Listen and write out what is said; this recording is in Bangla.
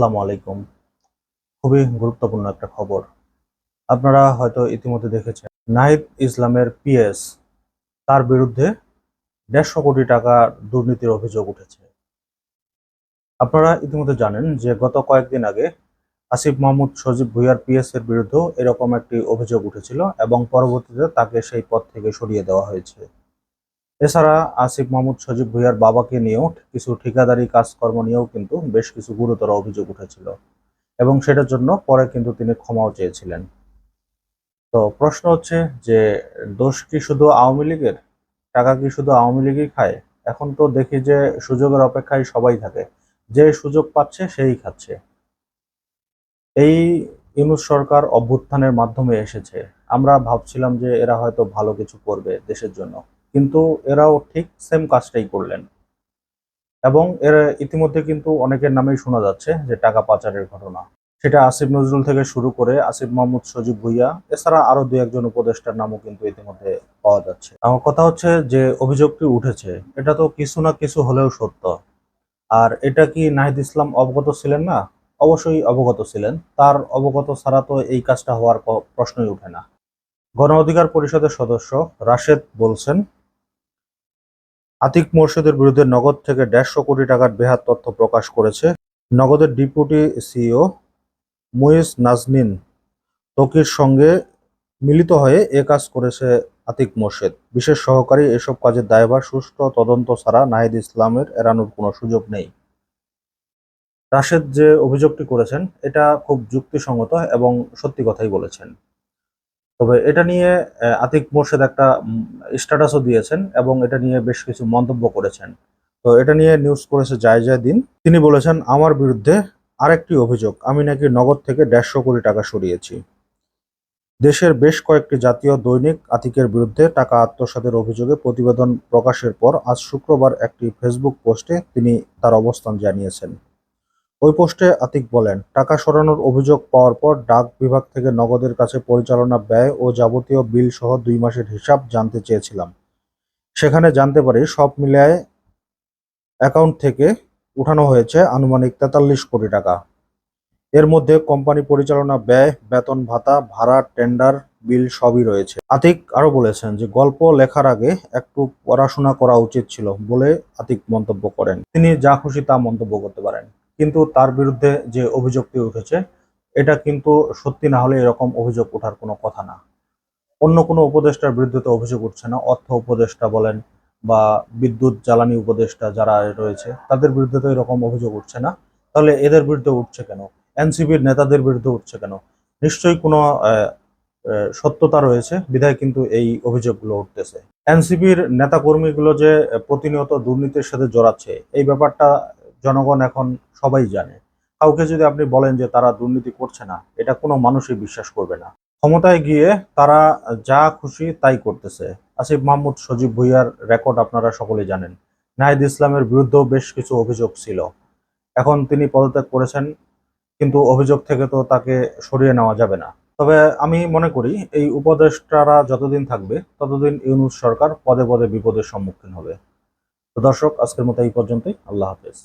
আসসালামু আলাইকুম। খুবই গুরুত্বপূর্ণ একটা খবর। আপনারা হয়তো ইতিমধ্যে দেখেছেন নাহিদ ইসলামের পিএস তার বিরুদ্ধে দেড়শো কোটি টাকা দুর্নীতির অভিযোগ উঠেছে। আপনারা ইতিমধ্যে জানেন যে গত কয়েকদিন আগে আসিফ মাহমুদ সজীব ভুইয়ার পিএস এর বিরুদ্ধেও এরকম একটি অভিযোগ উঠেছিল এবং পরবর্তীতে তাকে সেই পদ থেকে সরিয়ে দেওয়া হয়েছে। এছাড়া আসিফ মাহমুদ সজীব ভুইয়ার বাবাকে নিয়েও কিছু ঠিকাদারি কাজকর্ম নিয়েও কিন্তু বেশ কিছু গুরুতর অভিযোগ উঠেছিল। এবং সেটার জন্য পরে কিন্তু তিনি ক্ষমাও চেয়েছিলেন। তো প্রশ্ন হচ্ছে যে, দোষ কি শুধু আওয়ামী লীগের? টাকা কি শুধু আওয়ামী লীগই খায়? এখন তো দেখি যে, সুযোগের অপেক্ষায় সবাই থাকে। যে সুযোগ পাচ্ছে, সেই খাচ্ছে। এই ইউনুস সরকার অভ্যুত্থানের মাধ্যমে এসেছে। আমরা ভাবছিলাম যে, এরা হয়তো ভালো কিছু করবে দেশের জন্য। কিন্তু এরাও ঠিক সেম কাজটাই করলেন। এবং এর ইতিমধ্যে কিন্তু অনেকের নামেই শোনা যাচ্ছে যে টাকা পাচারের ঘটনা। সেটা আসিফ নজরুল থেকে শুরু করে আসিফ মাহমুদ সজীব ভুইয়া, এছাড়া আরও দু একজন উপদেষ্টার নামও কিন্তু ইতিমধ্যে পাওয়া যাচ্ছে। আমার কথা হচ্ছে যে অভিযোগটি উঠেছে, এটা তো কিছু না কিছু হলেও সত্য। আর এটা কি নাহিদ ইসলাম অবগত ছিলেন না? অবশ্যই অবগত ছিলেন। তার অবগত ছাড়া তো এই কাজটা হওয়ার প্রশ্নই ওঠে না। গণ অধিকার পরিষদের সদস্য রাশেদ বলছেন আতিক মোর্শেদের বিরুদ্ধে নগদ থেকে দেড়শো কোটি টাকার বেহাত তথ্য প্রকাশ করেছে নগদের ডিপুটি সিইও মুইস নাজনীন তকির সঙ্গে মিলিত হয়ে এ কাজ করেছে আতিক মোর্শেদ। বিশেষ সহকারী এসব কাজের দায়ভার, সুষ্ঠু তদন্ত ছাড়া নাহিদ ইসলামের এড়ানোর কোনো সুযোগ নেই। রাশেদ যে অভিযোগটি করেছেন, এটা খুব যুক্তিসঙ্গত এবং সত্যি কথাই বলেছেন। তবে এটা নিয়ে আতিক মোর্শেদ একটা স্ট্যাটাসও দিয়েছেন এবং এটা নিয়ে বেশ কিছু মন্তব্য করেছেন। তো এটা নিয়ে নিউজ করেছে যায় যায় দিন। তিনি বলেছেন, আমার বিরুদ্ধে আরেকটি অভিযোগ। আমি নাকি নগদ থেকে দেড়শো কোটি টাকা সরিয়েছি। দেশের বেশ কয়েকটি জাতীয় দৈনিক আতিকের বিরুদ্ধে টাকা আত্মসাতের অভিযোগে প্রতিবেদন প্রকাশের পর আজ শুক্রবার একটি ফেসবুক পোস্টে তিনি তার অবস্থান জানিয়েছেন। ওই পোস্টে আতিক বলেন, টাকা সরানোর অভিযোগ পাওয়ার পর ডাক বিভাগ থেকে নগদের কাছে পরিচালনা ব্যয় ও যাবতীয় বিল সহ দুই মাসের হিসাব জানতে চেয়েছিলাম। সেখানে জানতে পারি সব মিলিয়ে অ্যাকাউন্ট থেকে উঠানো হয়েছে আনুমানিক তেতাল্লিশ কোটি টাকা। এর মধ্যে কোম্পানি পরিচালনা ব্যয়, বেতন ভাতা, ভাড়া, টেন্ডার, বিল সবই রয়েছে। আতিক আরও বলেছেন যে, গল্প লেখার আগে একটু পড়াশোনা করা উচিত ছিল বলে আতিক মন্তব্য করেন। তিনি যা খুশি তা মন্তব্য করতে পারেন। কিন্তু তার বিরুদ্ধে যে অভিযোগটি উঠেছে, এটা কিন্তু সত্যি না হলে এরকম অভিযোগ ওঠার কোনো কথা না। অন্য কোনো উপদেষ্টার বিরুদ্ধে তো অভিযোগ উঠছে না। অর্থ উপদেষ্টা বলেন বা বিদ্যুৎ, জ্বালানি উপদেষ্টা যারা রয়েছে, তাদের বিরুদ্ধে তো এরকম অভিযোগ উঠছে না। তাহলে এদের বিরুদ্ধে উঠছে কেন? এনসিপির নেতাদের বিরুদ্ধে উঠছে কেন? নিশ্চয়ই কোনো সত্যতা রয়েছে। বিধায় কিন্তু এই অভিযোগগুলো উঠতেছে। এনসিপির নেতাকর্মীগুলো যে প্রতিনিয়ত দুর্নীতির সাথে জড়াচ্ছে, এই ব্যাপারটা জনগণ এখন সবাই জানে। কাউকে যদি আপনি বলেন যে তারা দুর্নীতি করছে না, এটা কোনো মানুষই বিশ্বাস করবে না। ক্ষমতায় গিয়ে তারা যা খুশি তাই করতেছে। আসিফ মাহমুদ, সজীব ভুইয়ার রেকর্ড আপনারা সকলেই জানেন। নাহিদ ইসলামের বিরুদ্ধেও বেশ কিছু অভিযোগ ছিল। এখন তিনি পদত্যাগ করেছেন, কিন্তু অভিযোগ থেকে তো তাকে সরিয়ে নেওয়া যাবে না। তবে আমি মনে করি, এই উপদেষ্টারা যতদিন থাকবে, ততদিন ইউনুস সরকার পদে পদে বিপদের সম্মুখীন হবে। তো দর্শক, আজকের মতো এই পর্যন্তই। আল্লাহ হাফেজ।